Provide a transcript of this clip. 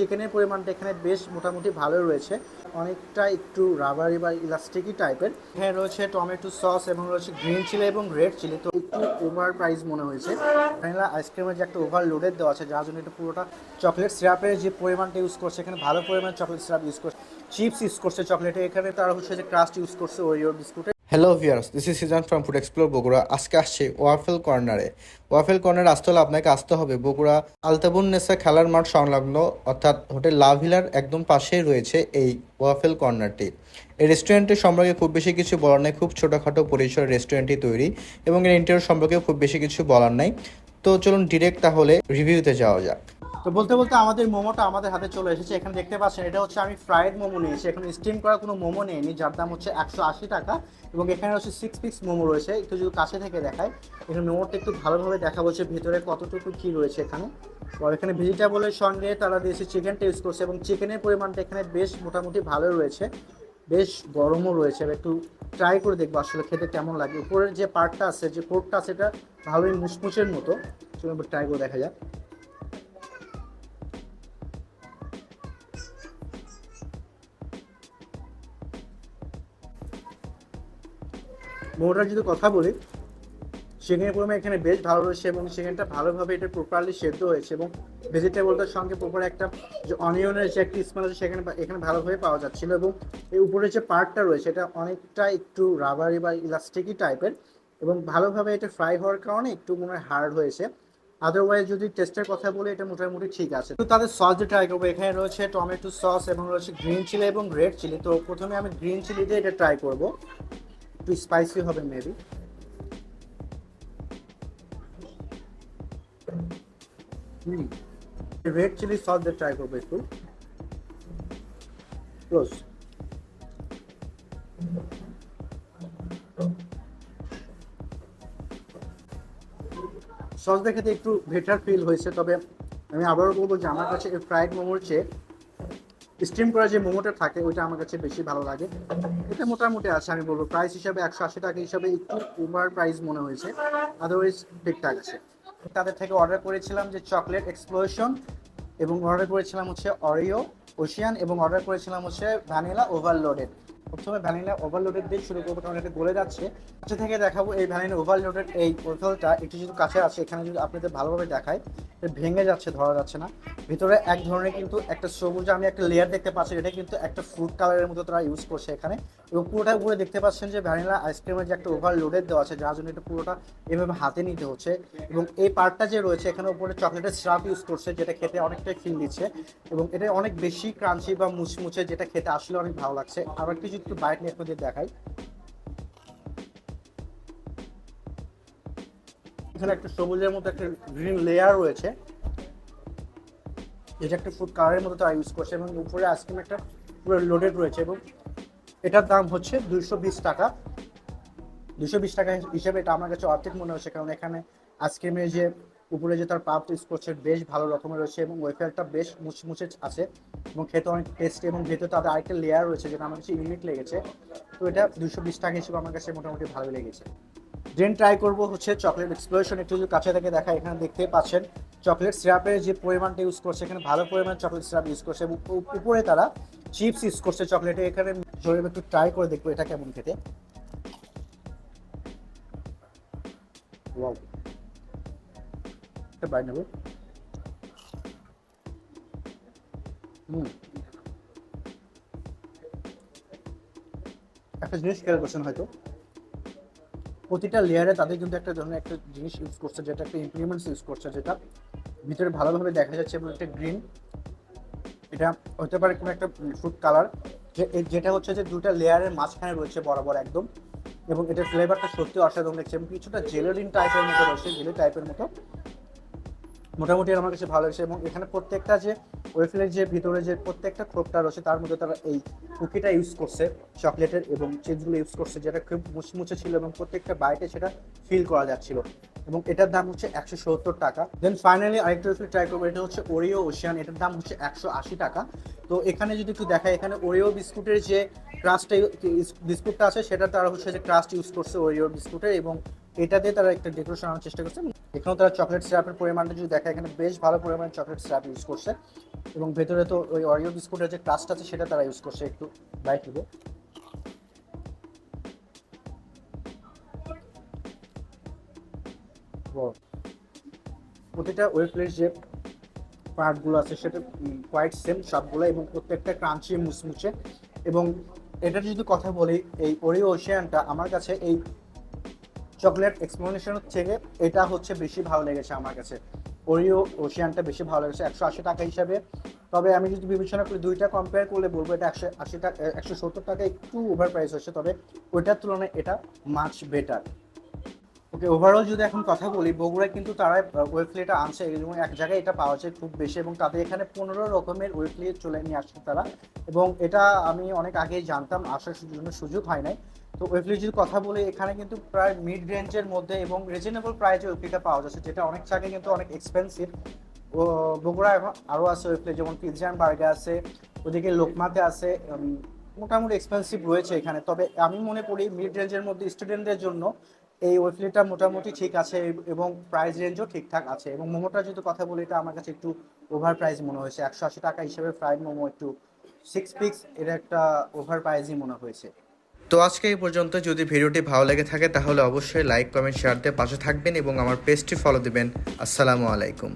চিকেনের পরিমাণটা এখানে বেশ মোটামুটি ভালো রয়েছে। অনেকটা একটু রাবারি বা ইলাস্টিকই টাইপের। এখানে রয়েছে টমেটো সস এবং রয়েছে গ্রিন চিলি এবং রেড চিলি। তো একটু ওভার প্রাইস মনে হয়েছে। ভ্যানিলা আইসক্রিমের যে একটা ওভার লোডেড দেওয়া আছে, যার জন্য এটা পুরোটা চকলেট সিরাপের যে পরিমাণটা ইউজ করছে, এখানে ভালো পরিমাণ চকলেট সিরাপ ইউজ করছে। চিপস ইউজ করছে চকলেটে। এখানে তারা হচ্ছে যে ক্রাস্ট ইউজ করছে Oreo বিস্কুটে। Hello viewers this is Sizan from food explore Bogura আজকে আসছে ওয়াফেল কর্নারে ওয়াফেল কর্নার আসতে হলে আপনাকে আসতে হবে। বগুড়া আলতাবুন্নেসা খেলার মাঠ সংলগ্ন, অর্থাৎ হোটেল লাভ হিলার একদম পাশেই রয়েছে এই ওয়াফেল কর্নারটি এই রেস্টুরেন্টের সম্পর্কে খুব বেশি কিছু বলার নেই। খুব ছোটোখাটো পরিসর রেস্টুরেন্টটি তৈরি এবং এর ইন্টারিয়র সম্পর্কে খুব বেশি কিছু বলার নাই। তো চলুন ডিরেক্ট তাহলে রিভিউতে যাওয়া যাক। তো বলতে বলতে আমাদের মোমোটা আমাদের হাতে চলে এসেছে। এখানে দেখতে পাচ্ছেন, এটা হচ্ছে আমি ফ্রাইড মোমো নিয়েছি। এখন স্টিম করা কোনো মোমো নেইনি, যার দাম হচ্ছে একশো আশি টাকা। এবং এখানে হচ্ছে সিক্স পিস মোমো রয়েছে। একটু যদি কাছে থেকে দেখায় এখানে মোমোটা একটু ভালোভাবে দেখা বলছে ভেতরে কতটুকু কী রয়েছে এখানে। আর এখানে ভেজিটেবলের সঙ্গে তারা দিয়েছে চিকেনটা ইউজ করছে এবং চিকেনের পরিমাণটা এখানে বেশ মোটামুটি ভালো রয়েছে। বেশ গরমও রয়েছে। একটু ট্রাই করে দেখব আসলে খেতে কেমন লাগে। উপরের যে পার্টটা আছে, যে কোটটা আছে, এটা ভালোই মুচমুচের মতো। ট্রাই করে দেখা যাক। মোটার যদি কথা বলি চিকেনের পরিমাণ এখানে বেশ ভালো রয়েছে এবং চিকেনটা ভালোভাবে এটা প্রপারলি সেদ্ধ হয়েছে এবং ভেজিটেবলটার সঙ্গে প্রপার একটা যে অনিয়নের যে একটা স্মেল আছে, সেখানে এখানে ভালোভাবে পাওয়া যাচ্ছিল এবং এই উপরে যে পার্টটা রয়েছে, এটা অনেকটা একটু রাবারি বা ইলাস্টিকই টাইপের এবং ভালোভাবে এটা ফ্রাই হওয়ার কারণে একটু মনে হয় হার্ড হয়েছে। আদারওয়াইজ যদি টেস্টের কথা বলি, এটা মোটামুটি ঠিক আছে। তো তাদের সস দিয়ে ট্রাই করব এখানে রয়েছে টমেটো সস এবং রয়েছে গ্রিন চিলি এবং রেড চিলি তো প্রথমে আমি গ্রিন চিলি দিয়ে এটা ট্রাই করব। একটু স্পাইসি হবে maybe hmm red chilli sauce দিয়ে ট্রাই করব একটু। ক্লোজ সস দেখাতে একটু বেটার ফিল হয়েছে, তবে আমি আবারও বলব যে আমার কাছে ফ্রাইড মোমোর চেয়ে স্টিম করা যে মোমোটা থাকে, ওইটা আমার কাছে বেশি ভালো লাগে। এটা মোটামুটি আছে, আমি বলব প্রাইস হিসাবে একশো আশি টাকা হিসাবে একটু ওভার প্রাইস মনে হয়েছে। আদারওয়াইজ ঠিকঠাক আছে। তাদের থেকে অর্ডার করেছিলাম যে চকলেট এক্সপ্লোশন এবং অর্ডার করেছিলাম হচ্ছে অরিও ওশিয়ান এবং অর্ডার করেছিলাম হচ্ছে ভ্যানিলা ওভারলোডেড প্রথমে ভ্যানিলা ওভারলোডেড দিয়ে শুরু করব, কারণ এটা গলে যাচ্ছে। কাছে থেকে দেখাবো এই ভ্যানিলা ওভারলোডেড এই ওয়েফেলটা একটু যদি কাছে আছে এখানে যদি আপনাদের ভালোভাবে দেখায় ভেঙে যাচ্ছে, ধরা যাচ্ছে না। ভিতরে এক ধরনের কিন্তু একটা সবুজ, আমি একটা লেয়ার দেখতে পাচ্ছি, এটা কিন্তু একটা ফ্রুট কালারের মতো তারা ইউজ করছে এখানে। এবং পুরোটা উপরে দেখতে পাচ্ছেন যে ভ্যানিলা আইসক্রিমের যে একটা ওভারলোডেড দেওয়া আছে, যার জন্য এটা পুরোটা এভাবে হাতে নিতে হচ্ছে। এবং এই পার্টটা যে রয়েছে, এখানে উপরে চকলেটের স্রাপ ইউজ করছে, যেটা খেতে অনেকটাই ফিল দিচ্ছে। এবং এটা অনেক বেশি ক্রাঞ্চি বা মুচমুচে, যেটা খেতে আসলে অনেক ভালো লাগছে। আবার কিছু একটু বাইট নিয়ে দেখাই। এখানে একটা সবুজের মতো একটা গ্রিন লেয়ার রয়েছে। যেটা একটা ফুড কালারের মতো তারা ইউজ করছে এবং উপরে আইসক্রিম একটা পুরো লোডেড রয়েছে এবং এটার দাম হচ্ছে দুইশো বিশ টাকা। দুশো বিশ টাকা হিসেবে এটা আমার কাছে অর্ধেক মনে হচ্ছে কারণ এখানে আইসক্রিমের যে উপরে যে তার পাপ ইউজ করছে, বেশ ভালো রকমের রয়েছে এবং ওয়েফারটা বেশ মুচমুচে আছে এবং খেতে অনেক টেস্টি এবং ভেতরে তাদের আরেকটা লেয়ার রয়েছে যেটা আমার কাছে ইউনিক লেগেছে। তো এটা দুশো বিশ টাকা হিসেবে আমার কাছে মোটামুটি ভালো লেগেছে। ড্রেন ট্রাই করব হচ্ছে চকলেট এক্সপ্লোশন একটু যদি কাছে থেকে দেখা, এখানে দেখতে পাচ্ছেন চকলেট সিরাপের যে পরিমাণটা ইউজ করছে, এখানে ভালো পরিমাণ চকলেট সিরাপ ইউজ করছে এবং উপ- উপরে তারা চিপস ইউজ করছে চকলেটে এখানে জরিপ একটু ট্রাই করে দেখব এটা কেমন খেতে। Wow. হুম। একটা জিনিস খেয়াল করছেন হয়তো। প্রতিটা লেয়ারে তাদের কিন্তু একটা ধরনের একটা জিনিস ইউজ করছে, যেটা একটা ইমপ্লিমেন্টস ইউজ করছে, যেটা ভিতরে ভালোভাবে দেখা যাচ্ছে এবং একটা গ্রিন এটা হতে পারে কোনো একটা ফ্রুট কালার যেটা হচ্ছে যে দুটা লেয়ারের মাঝখানে রয়েছে বরাবর একদম, এবং এটার ফ্লেভারটা সত্যি অসাধারণ লাগছে এবং কিছুটা জেলোডিন টাইপের মতো রয়েছে জেলি টাইপের মতো। মোটামুটি আমার কাছে ভালো লাগছে। এবং এখানে প্রত্যেকটা যে ওয়েফেলের যে ভিতরে যে প্রত্যেকটা খোপটা রয়েছে, তার মধ্যে তারা এই কুকিটা ইউজ করছে, চকলেটের এবং চিপসগুলো ইউজ করছে, যেটা খুব মুচমুচে ছিল এবং প্রত্যেকটা বাইটে সেটা ফিল করা যাচ্ছিল। এবং এটার দাম হচ্ছে একশো সত্তর টাকা। দেন ফাইনালি আরেকটা ওয়েফেল ট্রাই করব, এটা হচ্ছে ওরিও ওশিয়ান এটার দাম হচ্ছে একশো আশি টাকা। তো এখানে যদি একটু দেখায় এখানে ওরিও বিস্কুটের যে ক্রাস্টটা বিস্কুটটা আছে সেটা তারা হচ্ছে যে ক্রাস্ট ইউজ করছে ওরিও বিস্কুটের এবং এটা দিয়ে তারা একটা ডেকোরেশন আনার চেষ্টা করছে। এখানেও তারা চকলেট সিরাপের পরিমাণটা যদি দেখা, এখানে বেশ ভালো পরিমাণে চকলেট সিরাপ ইউজ করছে। এবং ভেতরে তো ওই অরিও বিস্কুটের যে ক্রাস্ট আছে, সেটা তারা ইউজ করছে একটু বাইট দিব. প্রতিটা ওয়েবপ্লের যে পার্টগুলো আছে, সেটা কোয়াইট সেম সবগুলো এবং প্রত্যেকটা ক্রাঞ্চি মুচমুচে। এবং এটা যদি কথা বলি, এই ওরিও ওশিয়ানটা আমার কাছে এই চকলেট এক্সপ্লোনেশনের থেকে এটা হচ্ছে বেশি ভালো লেগেছে আমার কাছে। ওরিও ওশিয়ানটা বেশি ভালো লেগেছে, একশো আশি টাকা হিসাবে। তবে আমি যদি বিবেচনা করি দুইটা কম্পেয়ার করলে বলব এটা একশো আশি টাকা একশো সত্তর টাকা একটু ওভার প্রাইস হচ্ছে, তবে ওইটার তুলনায় এটা মাছ বেটার ওকে ওভারঅল যদি এখন কথা বলি, বগুড়ায় কিন্তু তারা ওয়েবপ্লেটা আনছে, এবং এক জায়গায় এটা পাওয়া যায় খুব বেশি, এবং তাদের এখানে পনেরো রকমের ওয়েবপ্লে চলে নিয়ে আসছে তারা। এবং এটা আমি অনেক আগেই জানতাম, আসার জন্য সুযোগ হয় নাই। তো ওয়েবপ্লে যদি কথা বলি এখানে কিন্তু প্রায় মিড রেঞ্জের মধ্যে এবং রিজনেবল প্রাইসে ওয়েবপ্লেটা পাওয়া যাচ্ছে, যেটা অনেক জায়গায় কিন্তু অনেক এক্সপেন্সিভ বগুড়া এখন আরও আছে ওয়েবপ্লে যেমন পিৎজা বার্গার আছে, ওদিকে লোকমাতে আছে মোটামুটি এক্সপেন্সিভ রয়েছে এখানে। তবে আমি মনে করি মিড রেঞ্জের মধ্যে স্টুডেন্টদের জন্য এই ওয়েবপ্লেটা মোটামুটি ঠিক আছে এবং প্রাইস রেঞ্জও ঠিকঠাক আছে। এবং মোমোটা যদি কথা বলি, এটা আমার কাছে একটু ওভার প্রাইস মনে হয়েছে। একশো আশি টাকা হিসেবে ফ্রাইড মোমো, একটু সিক্স পিক্স এটা একটা ওভার প্রাইসই মনে হয়েছে। তো আজকে এই পর্যন্ত। যদি ভিডিওটি ভালো লেগে থাকে, তাহলে অবশ্যই লাইক কমেন্ট শেয়ার দিয়ে পাশে থাকবেন এবং আমার পেজটি ফলো দেবেন। আসসালামু আলাইকুম।